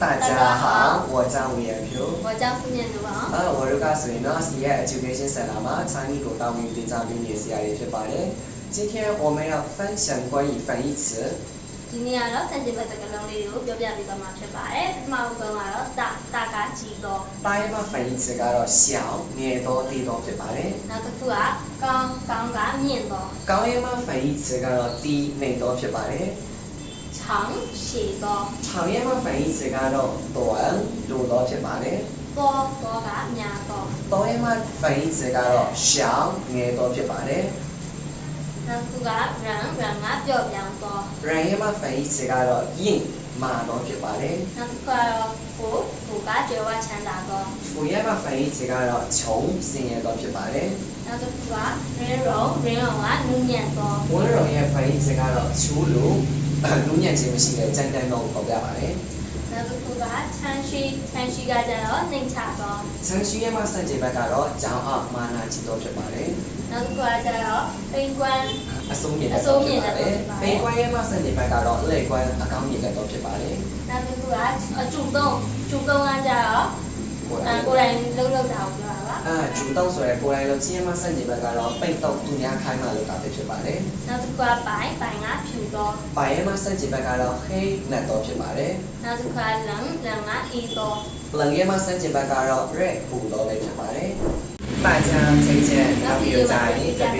家好我叫吴彦ဖြူ 我叫傅念如啊 အဲဝရကဆိုရင်တော့ C ရဲ့ education center မှာခြံကြီးကိုတောင်းပြီးတင်ကြားပေးနေဆရာတွေဖြစ်ပါတယ်今天我们要分享关于反义词 ဒီနေ့ကတော့စံချိန်ဘက်စကားလုံးလေးတွေကိုပြောပြပေးသွားမှာဖြစ်ပါတယ်ပထမဆုံးကတော့တာတာကကြီးတော့ တိုင်းမှာ反义词ကတော့小ငယ်တော့တည်တော့ဖြစ်ပါတယ် နောက်တစ်ခုကကောင်းကောင်းကမြင့်တော့ ကောင်းရဲ့မှာ反义词ကတော့တီးနေတော့ဖြစ်ပါတယ် 长ရှည်တော့ 长ရဲ့မှာ反义词ကတော့短လိုတော့ဖြစ်ပါတယ် ပေါ်ပေါ်ကများတော့ တောရဲ့မှာ反义词ကတော့小ငယ်တော့ဖြစ်ပါတယ် နောက်တစ်ခုကရန်ရန်ကပြော့ပြောင်းတော့ ရန်ရဲ့မှာ反义词ကတော့ယင့်မာတော့ဖြစ်ပါတယ် နောက်တစ်ခုကတော့ဖူဖူကကြွယ်ဝချမ်းသာတော့ ဖူရဲ့မှာ反义词ကတော့ခြုံစင်ရတော့ဖြစ်ပါတယ် နောက်တစ်ခုကရင်းရုံရင်းအောင်ကနူးညံ့တော့ ဝန်းရုံရဲ့反义词ကတော့ချူးလို့ နူးညံ့ခြင်းမရှိတဲ့ကြမ်းတမ်းတော့ပေါ်ပြပါတယ်နောက်တစ်ခုကချမ်းရှိချမ်းရှိကကြတော့နှိမ်ချတော့ဆန်ရှိရဲ့မှာစံချိန်ဘက်ကတော့ကြောင်အောင်မာနာကြီးတော့ဖြစ်ပါတယ်နောက်တစ်ခုကကြတော့ပိန်ကွမ်းအစိုးမြင့်အစိုးမြင့်တဲ့တော့ဖြစ်ပါတယ်ပိန်ကွမ်းရဲ့မှာစံချိန်ဘက်ကတော့လက်ကွမ်းအကောင်းမြင့်တဲ့တော့ဖြစ်ပါတယ်နောက်တစ်ခုကအကျူတုံးကျူတုံးကကြတော့ကိုယ်အဲတိုင်ကိုယ်တိုင်လုံးလုံးတာကိုပြောတာပါ အာဂျူတော့ဆိုရဲကိုယ်တိုင်လုံးချင်းရဲ့မှာစံချိန်ဘက်ကတော့ပိတ်တော့သူများခိုင်းမှလို့တာဖြစ်ပါတယ် နောက်တစ်ခုကပိုင်ပိုင်ကဖြူတော့ ပိုင်ရဲ့မှာစံချိန်ဘက်ကတော့ဟိနတ်တော့ဖြစ်ပါတယ် နောက်တစ်ခုကလန်လန်ကအီတော့ 冷ရဲ့မှာစံချိန်ဘက်ကတော့ red ပူတော့လည်းဖြစ်ပါတယ်大家再见နောက်ပြီး